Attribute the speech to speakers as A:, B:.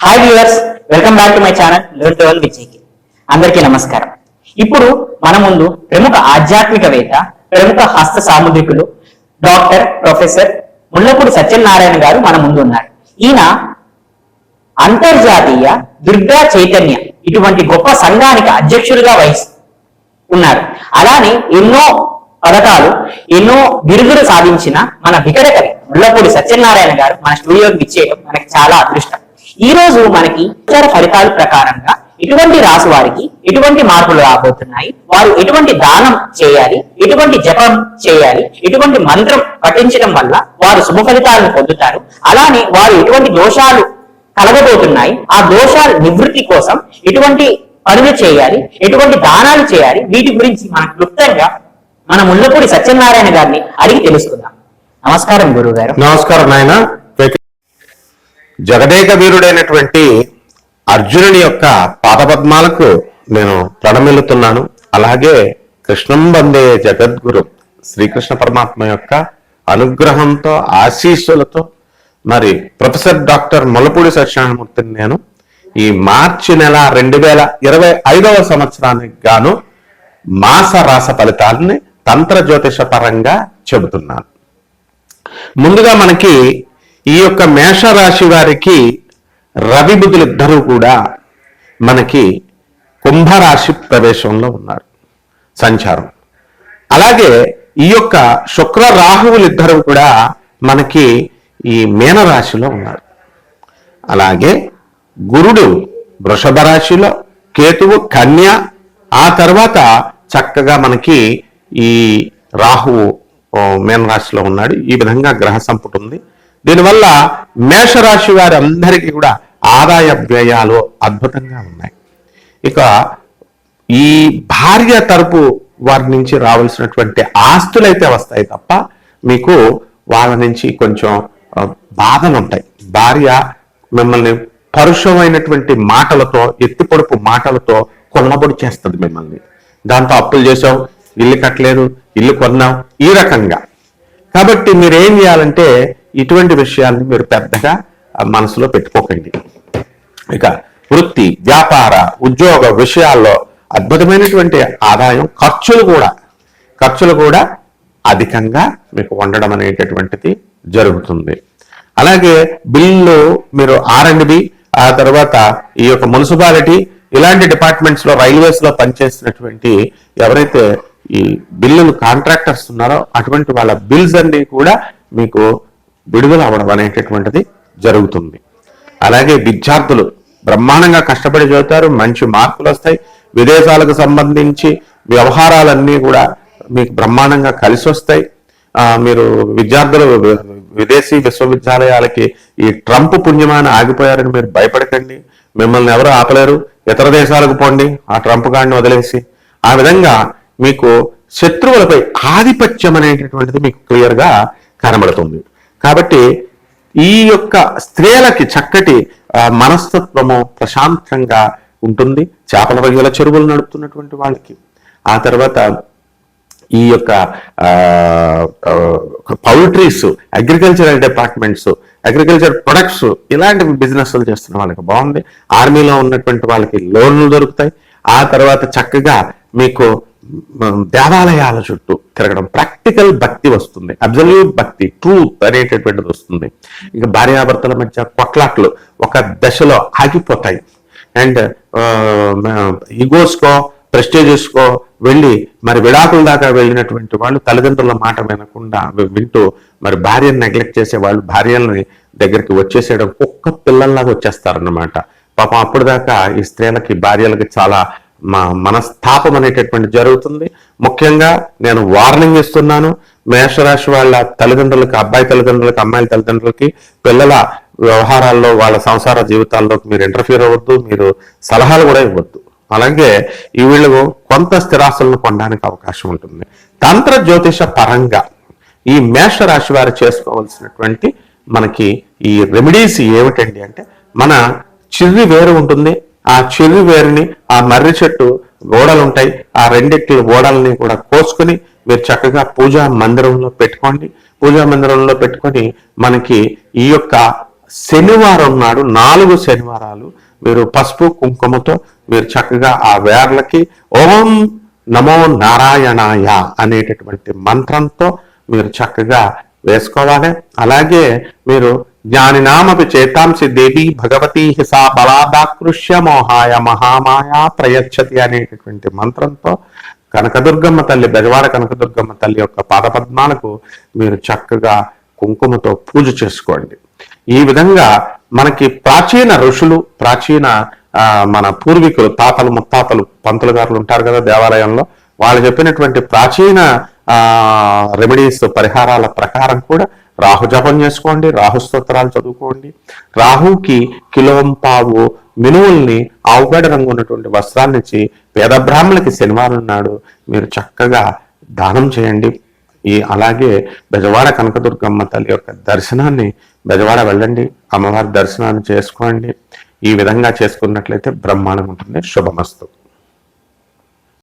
A: Hi viewers welcome back to my channel eleven twelve విజయ్కి అందరికీ నమస్కారం. ఇప్పుడు మన ముందు ప్రముఖ ఆధ్యాత్మికవేత్త ప్రముఖ హస్త సాముద్రికులు డాక్టర్ ప్రొఫెసర్ ముళ్ళపూడి సత్యనారాయణ గారు మన ముందు ఉన్నారు. ఈయన అంతర్జాతీయ దుర్గా చైతన్య ఇటువంటి గొప్ప సంఘానికి అధ్యక్షులుగా వహిస్తూ ఉన్నారు. అలానే ఎన్నో పథకాలు ఎన్నో బిరుదులు సాధించిన మన వికటకవి ముళ్ళపూడి సత్యనారాయణ గారు మన స్టూడియోకి ఇచ్చేయడం మనకి చాలా అదృష్టం. ఈ రోజు మనకి ఫలితాల ప్రకారంగా ఎటువంటి రాసు వారికి ఎటువంటి మార్పులు రాబోతున్నాయి? వారు ఎటువంటి దానం చేయాలి? ఎటువంటి జపం చేయాలి? ఎటువంటి మంత్రం పఠించడం వల్ల వారు శుభ ఫలితాలను పొందుతారు? అలానే వారు ఎటువంటి దోషాలు కలగబోతున్నాయి? ఆ దోషాల నివృత్తి కోసం ఎటువంటి పనులు చేయాలి? ఎటువంటి దానాలు చేయాలి? వీటి గురించి మనం క్లుప్తంగా మన ముళ్ళపూడి సత్యనారాయణ గారిని అడిగి తెలుసుకుందాం. నమస్కారం గురువు గారు
B: నమస్కారం నాయన. జగదేక వీరుడైనటువంటి అర్జునుని యొక్క పాదపద్మాలకు నేను ప్రణమిల్లుతున్నాను. అలాగే కృష్ణం వందే జగద్గురు శ్రీకృష్ణ పరమాత్మ యొక్క అనుగ్రహంతో ఆశీస్సులతో మరి ప్రొఫెసర్ డాక్టర్ మొలపూడి సత్యనారాయణమూర్తిని నేను ఈ మార్చి నెల రెండు వేల ఇరవై ఐదవ సంవత్సరానికి గాను మాస రాస ఫలితాలని తంత్ర జ్యోతిష పరంగా చెబుతున్నాను. ముందుగా మనకి ఈ యొక్క మేషరాశి వారికి రవి బుధులిద్దరూ కూడా మనకి కుంభరాశి ప్రవేశంలో ఉన్నారు. సంచారం. అలాగే ఈ యొక్క శుక్ర రాహువులు ఇద్దరు కూడా మనకి ఈ మీనరాశిలో ఉన్నారు. అలాగే గురుడు వృషభ రాశిలో కేతువు కన్య ఆ తర్వాత చక్కగా మనకి ఈ రాహువు మీనరాశిలో ఉన్నాడు. ఈ విధంగా గ్రహ సంపుటి ఉంది. దీనివల్ల మేషరాశి వారందరికీ కూడా ఆదాయ వ్యయాలు అద్భుతంగా ఉన్నాయి. ఇక ఈ భార్య తరపు వారి నుంచి రావాల్సినటువంటి ఆస్తులైతే వస్తాయి తప్ప మీకు వాళ్ళ నుంచి కొంచెం బాధలు ఉంటాయి. భార్య మిమ్మల్ని పరుషమైనటువంటి మాటలతో ఎత్తిపొడుపు మాటలతో కొల్లబొడి చేస్తుంది మిమ్మల్ని. దాంతో అప్పులు చేసాం ఇల్లు కట్టలేదు ఇల్లు కొన్నాం ఈ రకంగా. కాబట్టి మీరేం చేయాలంటే ఇటువంటి విషయాల్ని మీరు పెద్దగా మనసులో పెట్టుకోకండి. ఇక వృత్తి వ్యాపార ఉద్యోగ విషయాల్లో అద్భుతమైనటువంటి ఆదాయం ఖర్చులు కూడా ఖర్చులు కూడా అధికంగా మీకు ఉండడం అనేటటువంటిది జరుగుతుంది. అలాగే బిల్లు మీరు ఆర్ అండ్ బి ఆ తర్వాత ఈ యొక్క మున్సిపాలిటీ ఇలాంటి డిపార్ట్మెంట్స్లో రైల్వేస్లో పనిచేసినటువంటి ఎవరైతే ఈ బిల్లులు కాంట్రాక్టర్స్ ఉన్నారో అటువంటి వాళ్ళ బిల్స్ అన్ని కూడా మీకు విడుదల అవ్వడం అనేటటువంటిది జరుగుతుంది. అలాగే విద్యార్థులు బ్రహ్మాండంగా కష్టపడి చదువుతారు మంచి మార్కులు వస్తాయి. విదేశాలకు సంబంధించి వ్యవహారాలన్నీ కూడా మీకు బ్రహ్మాండంగా కలిసి వస్తాయి. మీరు విద్యార్థులు విదేశీ విశ్వవిద్యాలయాలకి ఈ ట్రంప్ పుణ్యమాన ఆగిపోయారని మీరు భయపడకండి. మిమ్మల్ని ఎవరు ఆపలేరు. ఇతర దేశాలకు పోండి. ఆ ట్రంప్ గాడిని వదిలేసి. ఆ విధంగా మీకు శత్రువులపై ఆధిపత్యం అనేటటువంటిది మీకు క్లియర్గా కనబడుతుంది. కాబట్టి ఈ యొక్క స్త్రీలకి చక్కటి మనస్తత్వము ప్రశాంతంగా ఉంటుంది. చేపల రొయ్యల చెరువులు నడుపుతున్నటువంటి వాళ్ళకి. ఆ తర్వాత ఈ యొక్క poultries agricultural departments agriculture products ఇలాంటి బిజినెస్లు చేస్తున్న వాళ్ళకి బాగుంది. ఆర్మీలో ఉన్నటువంటి వాళ్ళకి లోన్లు దొరుకుతాయి. ఆ తర్వాత చక్కగా మీకు దేవాలయాల చుట్టూ తిరగడం ప్రాక్టికల్ భక్తి వస్తుంది. అబ్జల్యూట్ భక్తి ట్రూత్ అనేటటువంటిది వస్తుంది. ఇక భార్యాభర్తల మధ్య కొట్లాట్లు ఒక దశలో ఆగిపోతాయి. అండ్ ఈగోస్కో ప్రెస్టేజెస్కో వెళ్ళి మరి విడాకుల దాకా వెళ్ళినటువంటి వాళ్ళు తల్లిదండ్రుల మాట వినకుండా వింటూ మరి భార్యను నెగ్లెక్ట్ చేసే వాళ్ళు భార్యల్ని దగ్గరికి వచ్చేసేయడం కుక్క పిల్లల్లాగా వచ్చేస్తారన్నమాట. పాపం అప్పుడు దాకా ఈ స్త్రీలకి భార్యలకి చాలా మా మనస్తాపం అనేటటువంటి జరుగుతుంది. ముఖ్యంగా నేను వార్నింగ్ ఇస్తున్నాను. మేషరాశి వాళ్ళ తల్లిదండ్రులకి అబ్బాయి తల్లిదండ్రులకి అమ్మాయిల తల్లిదండ్రులకి పిల్లల వ్యవహారాల్లో వాళ్ళ సంసార జీవితాల్లోకి మీరు ఇంటర్ఫీర్ అవ్వద్దు మీరు సలహాలు కూడా ఇవ్వద్దు. అలాగే ఈ వీళ్ళు కొంత స్థిరాస్తులను కొనడానికి అవకాశం ఉంటుంది. తంత్ర జ్యోతిష పరంగా ఈ మేషరాశి వారు చేసుకోవాల్సినటువంటి మనకి ఈ రెమెడీస్ ఏమిటండి అంటే మన చిర్రి వేరు ఉంటుంది ఆ చిర్రి వేరుని ఆ మర్రి చెట్టు ఓడలు ఉంటాయి ఆ రెండిట్ల ఓడల్ని కూడా కోసుకుని మీరు చక్కగా పూజా మందిరంలో పెట్టుకోండి. పూజా మందిరంలో పెట్టుకొని మనకి ఈ యొక్క శనివారం నాడు నాలుగు శనివారాలు మీరు పసుపు కుంకుమతో మీరు చక్కగా ఆ వేర్లకి ఓం నమో నారాయణాయ అనేటటువంటి మంత్రంతో మీరు చక్కగా వేసుకోవాలి. అలాగే మీరు జ్ఞానినామపి చేతాంసి దేవి భగవతి హిసా బలాదాకృష్య మోహాయ మహామాయా ప్రయచ్చతి అనేటటువంటి మంత్రంతో కనకదుర్గమ్మ తల్లి బెజవాడ కనకదుర్గమ్మ తల్లి యొక్క పాదపద్మాలకు మీరు చక్కగా కుంకుమతో పూజ చేసుకోండి. ఈ విధంగా మనకి ప్రాచీన ఋషులు ప్రాచీన ఆ, మన పూర్వీకులు తాతలు ముత్తాతలు పంతులు గారులు ఉంటారు కదా దేవాలయంలో వాళ్ళు చెప్పినటువంటి ప్రాచీన ఆ రెమెడీస్ పరిహారాల ప్రకారం కూడా రాహు జపం చేసుకోండి రాహు స్తోత్రాలు చదువుకోండి. రాహుకి కిలోంపావు మినువుల్ని ఆవుగడ రంగు ఉన్నటువంటి వస్త్రాన్నిచ్చి పేద బ్రాహ్మణులకి శనివారం నాడు మీరు చక్కగా దానం చేయండి. ఈ అలాగే బెజవాడ కనకదుర్గమ్మ తల్లి యొక్క దర్శనాన్ని బెజవాడ వెళ్ళండి అమ్మవారి దర్శనాన్ని చేసుకోండి. ఈ విధంగా చేసుకున్నట్లయితే బ్రహ్మాండం ఉంటుంది. శుభమస్తు.